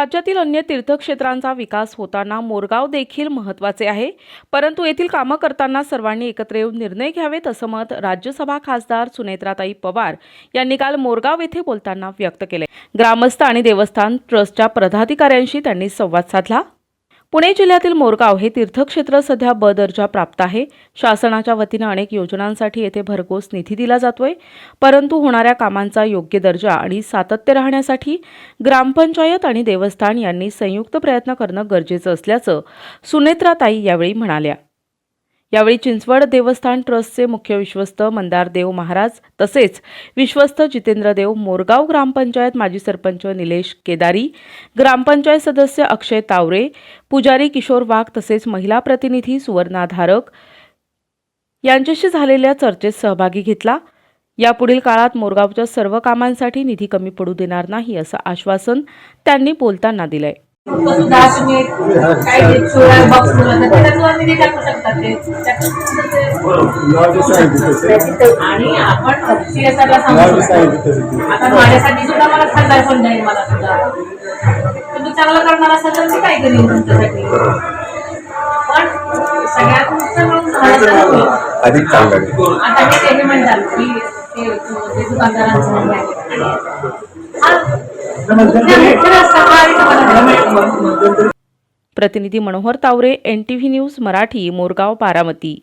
राज्यातील अन्य तीर्थक्षेत्रांचा विकास होताना मोरगाव देखील महत्त्वाचे आहे. परंतु येथील कामं करताना सर्वांनी एकत्र येऊन निर्णय घ्यावेत असं मत राज्यसभा खासदार सुनेत्राताई पवार यांनी काल मोरगाव येथे बोलताना व्यक्त केले. ग्रामस्थ आणि देवस्थान ट्रस्टच्या पदाधिकाऱ्यांशी त्यांनी संवाद साधला. पुणे जिल्ह्यातील मोरगाव हे तीर्थक्षेत्र सध्या ब दर्जा प्राप्त आहे. शासनाच्या वतीनं अनेक योजनांसाठी येथे भरघोस निधी दिला जातोय. परंतु होणाऱ्या कामांचा योग्य दर्जा आणि सातत्य राहण्यासाठी ग्रामपंचायत आणि देवस्थान यांनी संयुक्त प्रयत्न करणं गरजेचं असल्याचं सुनेत्राताई यावेळी म्हणाल्या. यावेळी चिंचवड देवस्थान ट्रस्टचे मुख्य विश्वस्त मंदार देव महाराज तसेच विश्वस्त जितेंद्र देव मोरगाव ग्रामपंचायत माजी सरपंच निलेश केदारी ग्रामपंचायत सदस्य अक्षय तावरे पुजारी किशोर वाघ तसेच महिला प्रतिनिधी सुवर्णा धारक यांच्याशी झालेल्या चर्चेत सहभागी घेतला. यापुढील काळात मोरगावच्या सर्व कामांसाठी निधी कमी पडू देणार नाही असं आश्वासन त्यांनी बोलताना दिलंय सुद्धा तुम्ही काही सोळा बॉक्स तर त्याच्यातून निधी टाकू शकतात ते त्याच्यातून ते- आणि आपण सीएसआरला सांगू शकतो. आता माझ्यासाठी सुद्धा मला खासदार पण जाईल मला सुद्धा? तुम्ही चांगलं करणार असाल तर मी काय करीन तुमच्यासाठी? पण सगळ्यात म्हणून. अधिक चांगलं आता मी ते म्हणताल की ते दुकानदारांचं म्हणणं आहे. प्रतिनिधी Manohar Taware N T V news Marathi Morgaon Baramati.